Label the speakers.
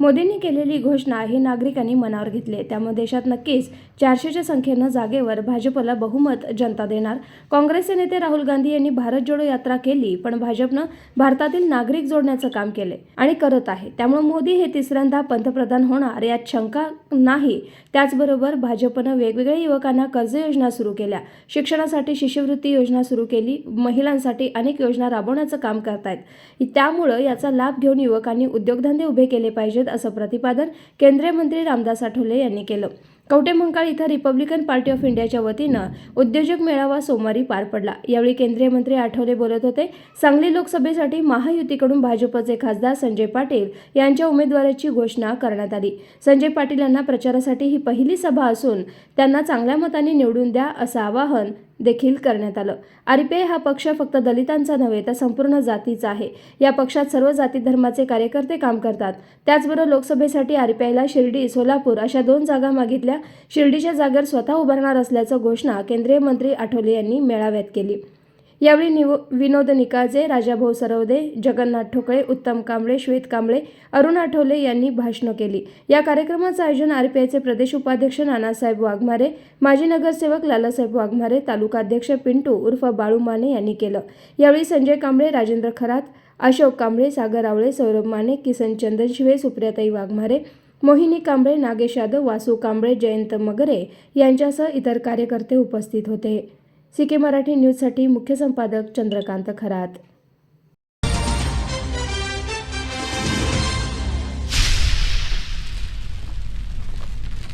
Speaker 1: मोदींनी केलेली घोषणा ही नागरिकांनी मनावर घेतली. त्यामुळे देशात नक्कीच चारशेच्या संख्येनं जागेवर भाजपला बहुमत जनता देणार. काँग्रेसचे नेते राहुल गांधी यांनी भारत जोडो यात्रा केली पण भाजपनं भारतातील नागरिक जोडण्याचं काम केले आणि करत आहे. त्यामुळे मोदी हे तिसऱ्यांदा पंतप्रधान होणार यात शंका नाही. त्याचबरोबर भाजपनं वेगवेगळ्या युवकांना कर्ज योजना सुरू केल्या. शिक्षणासाठी शिष्यवृत्ती योजना सुरू केली. महिलांसाठी अनेक योजना राबवण्याचं काम करतायत. त्यामुळं याचा लाभ घेऊन युवकांनी उद्योगधंदे उभे केले पाहिजेत. असं प्रतिपादन केंद्रीय मंत्री रामदास आठवले यांनी केलं. कवटेमंकाळ इथं रिपब्लिकन पार्टी ऑफ इंडियाच्या वतीनं उद्योजक मेळावा सोमवारी पार पडला. यावेळी केंद्रीय मंत्री आठवले बोलत होते सांगली लोकसभेसाठी महायुतीकडून भाजपचे खासदार संजय पाटील यांच्या उमेदवाराची घोषणा करण्यात आली. संजय पाटील यांना प्रचारासाठी ही पहिली सभा असून त्यांना चांगल्या मताने निवडून द्या असं आवाहन देखील करण्यात आलं. आरपीआय हा पक्ष फक्त दलितांचा नव्हे तर संपूर्ण जातीचा आहे. या पक्षात सर्व जाती धर्माचे कार्यकर्ते काम करतात. त्याचबरोबर लोकसभेसाठी आरपीआयला शिर्डी सोलापूर अशा दोन जागा मागितल्या. शिर्डीच्या जागेवर स्वतः उभारणार असल्याचं घोषणा केंद्रीय मंत्री आठवले यांनी मेळाव्यात केली. यावेळी निव विनोद निकाळजे राजाभाऊ सरवदे जगन्नाथ ठोकळे उत्तम कांबळे श्वेत कांबळे अरुण आठवले यांनी भाषणं केली. या कार्यक्रमाचं आयोजन आरपीआयचे प्रदेश उपाध्यक्ष नानासाहेब वाघमारे माजी नगरसेवक लालासाहेब वाघमारे तालुकाध्यक्ष पिंटू उर्फ बाळू माने यांनी केलं. यावेळी संजय कांबळे राजेंद्र खरात अशोक कांबळे सागर आवळे सौरभ माने किसन चंदनशिवे सुप्रियाताई वाघमारे मोहिनी कांबळे नागेश यादव वासू कांबळे जयंत मगरे यांच्यासह इतर कार्यकर्ते उपस्थित होते. सी के मराठी न्यूजसाठी मुख्य संपादक चंद्रकांत खरात.